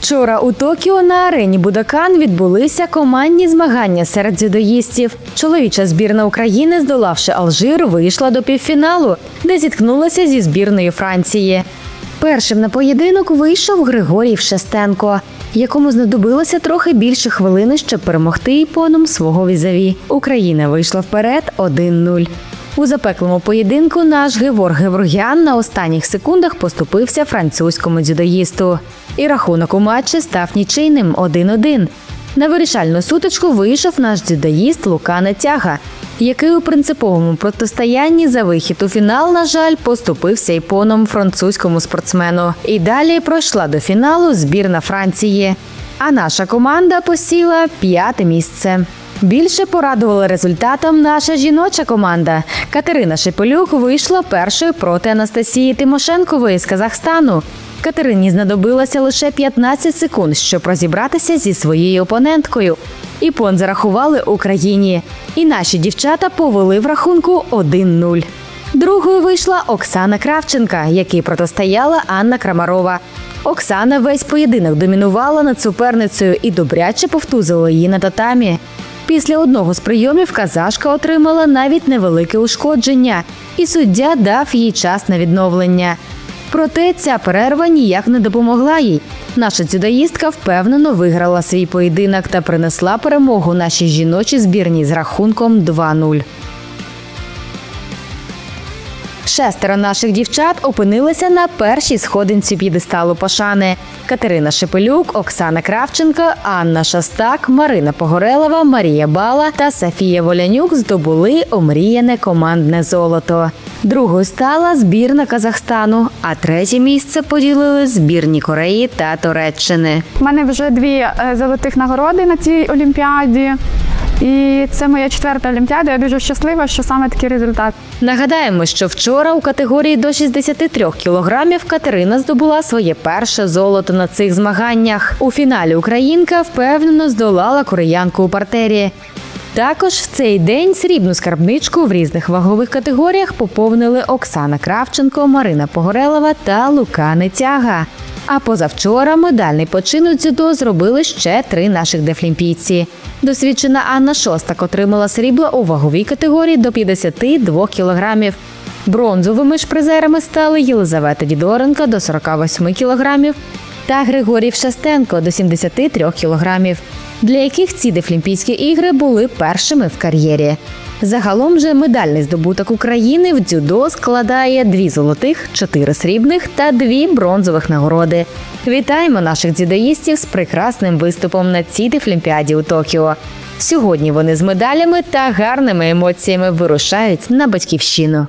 Вчора у Токіо на арені Будакан відбулися командні змагання серед дзюдоїстів. Чоловіча збірна України, здолавши Алжир, вийшла до півфіналу, де зіткнулася зі збірною Франції. Першим на поєдинок вийшов Григорій Вшестенко, якому знадобилося трохи більше хвилини, щоб перемогти іпоном свого візаві. Україна вийшла вперед 1-0. У запеклому поєдинку наш Гевор Геворгян на останніх секундах поступився французькому дзюдоїсту. І рахунок у матчі став нічийним 1-1. На вирішальну сутичку вийшов наш дзюдоїст Лука Нетяга, який у принциповому протистоянні за вихід у фінал, на жаль, поступився іпоном французькому спортсмену. І далі пройшла до фіналу збірна Франції. А наша команда посіла п'яте місце. Більше порадувала результатом наша жіноча команда. Катерина Шепелюк вийшла першою проти Анастасії Тимошенкової з Казахстану. Катерині знадобилося лише 15 секунд, щоб розібратися зі своєю опоненткою. Іпон зарахували Україні. І наші дівчата повели в рахунку 1-0. Другою вийшла Оксана Кравченка, якій протистояла Анна Крамарова. Оксана весь поєдинок домінувала над суперницею і добряче повтузила її на татамі. Після одного з прийомів казашка отримала навіть невелике ушкодження, і суддя дав їй час на відновлення. Проте ця перерва ніяк не допомогла їй. Наша дзюдоїстка впевнено виграла свій поєдинок та принесла перемогу нашій жіночій збірній з рахунком 2-0. Шестеро наших дівчат опинилися на першій сходинці п'єдесталу пошани. Катерина Шепелюк, Оксана Кравченко, Анна Шастак, Марина Погорелова, Марія Бала та Софія Волянюк здобули омріяне командне золото. Другою стала збірна Казахстану, а третє місце поділили збірні Кореї та Туреччини. У мене вже дві е, золотих нагороди на цій олімпіаді. І це моя четверта олімпіада. Я дуже щаслива, що саме такий результат. Нагадаємо, що вчора у категорії до 63 кілограмів Катерина здобула своє перше золото на цих змаганнях. У фіналі Українка впевнено здолала кореянку у партері. Також в цей день срібну скарбничку в різних вагових категоріях поповнили Оксана Кравченко, Марина Погорелова та Лука Нетяга. А позавчора медальний почин у дзюдо зробили ще три наших дефлімпійці. Досвідчена Анна Шостак отримала срібло у ваговій категорії до 52 кілограмів. Бронзовими ж призерами стали Єлизавета Дідоренко до 48 кілограмів та Григорій Шастенко до 73 кілограмів, для яких ці дефлімпійські ігри були першими в кар'єрі. Загалом же медальний здобуток України в дзюдо складає дві золотих, чотири срібних та дві бронзових нагороди. Вітаємо наших дзюдоїстів з прекрасним виступом на цій дефлімпіаді у Токіо. Сьогодні вони з медалями та гарними емоціями вирушають на батьківщину.